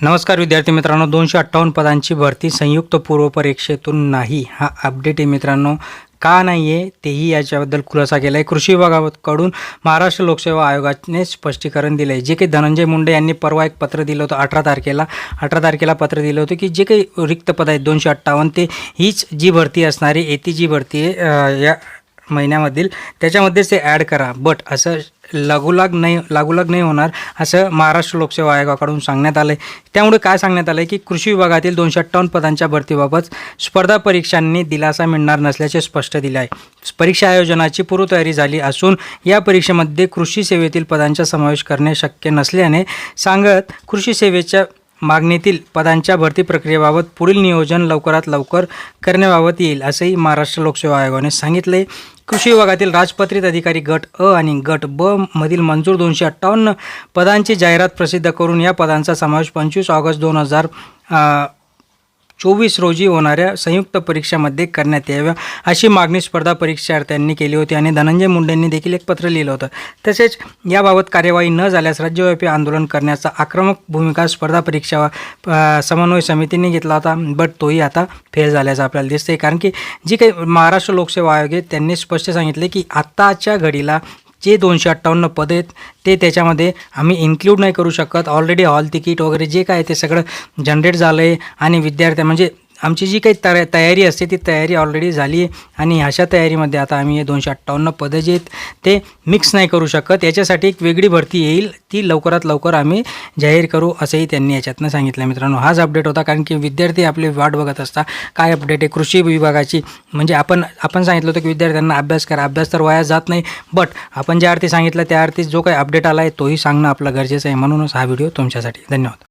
नमस्कार विद्यार्थी मित्रांनो दोनशे अठ्ठावन्न पदांची भरती संयुक्त पूर्व परीक्षेतून नाही. हा अपडेट आहे मित्रांनो. का नाही आहे तेही याच्याबद्दल खुलासा केला आहे कृषी विभागाकडून महाराष्ट्र लोकसेवा आयोगाने स्पष्टीकरण दिलं आहे जे काही धनंजय मुंडे यांनी परवा एक पत्र दिलं होतं अठरा तारखेला. अठरा तारखेला पत्र दिलं होतं की जे काही रिक्त पद आहेत दोनशे अठ्ठावन्न ते हीच जी भरती असणारी येती जी भरती आहे या महिन्यामधील. त्याच्यामध्येच ते ॲड करा. बट असं लागूलाग नाही लागूलाग नाही होणार असं महाराष्ट्र लोकसेवा आयोगाकडून सांगण्यात आलं आहे त्यामुळे काय सांगण्यात आलं आहे की कृषी विभागातील दोनशे अठ्ठावन्न पदांच्या भरतीबाबत स्पर्धा परीक्षांनी दिलासा मिळणार नसल्याचे स्पष्ट दिले आहे परीक्षा आयोजनाची पूर्वतयारी झाली असून या परीक्षेमध्ये कृषी सेवेतील पदांचा समावेश करणे शक्य नसल्याने सांगत कृषी सेवेच्या मागणीतील पदांच्या भरती प्रक्रियेबाबत पुढील नियोजन लवकरात लवकर करण्याबाबत येईल असंही महाराष्ट्र लोकसेवा आयोगाने सांगितले कृषी विभागातील राजपत्रित अधिकारी गट अ आणि गट ब मधील मंजूर दोनशे अठ्ठावन्न पदांची जाहिरात प्रसिद्ध करून या पदांचा समावेश पंचवीस ऑगस्ट दोन हजार चोवीस रोजी होणाऱ्या संयुक्त परीक्षामध्ये करण्यात याव्या अशी मागणी स्पर्धा परीक्षार्थ्यांनी केली होती आणि धनंजय मुंडेंनी देखील एक पत्र लिहिलं होतं. तसेच याबाबत कार्यवाही न झाल्यास राज्यव्यापी आंदोलन करण्याचा आक्रमक भूमिका स्पर्धा परीक्षा समन्वय समितीने घेतला होता बट तोही आता फेल झाल्याचं आपल्याला दिसते कारण की जी काही महाराष्ट्र लोकसेवा आयोग आहे त्यांनी स्पष्ट सांगितले की आत्ताच्या घडीला जे दोनशे अठ्ठावन्न पद आहेत ते त्याच्यामध्ये आम्ही इन्क्लूड नाही करू शकत. ऑलरेडी हॉल तिकीट वगैरे जे काय ते सगळं जनरेट झालं आहे आणि विद्यार्थ्या म्हणजे आमची जी काही तया तयारी असते ती तयारी ऑलरेडी झाली आहे आणि अशा तयारीमध्ये आता आम्ही हे दोनशे अठ्ठावन्न पदं जे आहेत ते मिक्स नाही करू शकत. याच्यासाठी एक वेगळी भरती येईल ती लवकरात लवकर आम्ही जाहीर करू असंही त्यांनी याच्यातनं सांगितलं. मित्रांनो हाच अपडेट होता कारण की विद्यार्थी आपली वाट बघत असता काय अपडेट आहे? कृषी विभागाची. म्हणजे आपण आपण सांगितलं होतं की विद्यार्थ्यांना अभ्यास करा. अभ्यास तर वाया जात नाही बट आपण ज्या अर्थी सांगितलं त्या अर्थी जो काही अपडेट आला आहे तोही सांगणं आपलं गरजेचं आहे. म्हणूनच हा व्हिडिओ तुमच्यासाठी. धन्यवाद.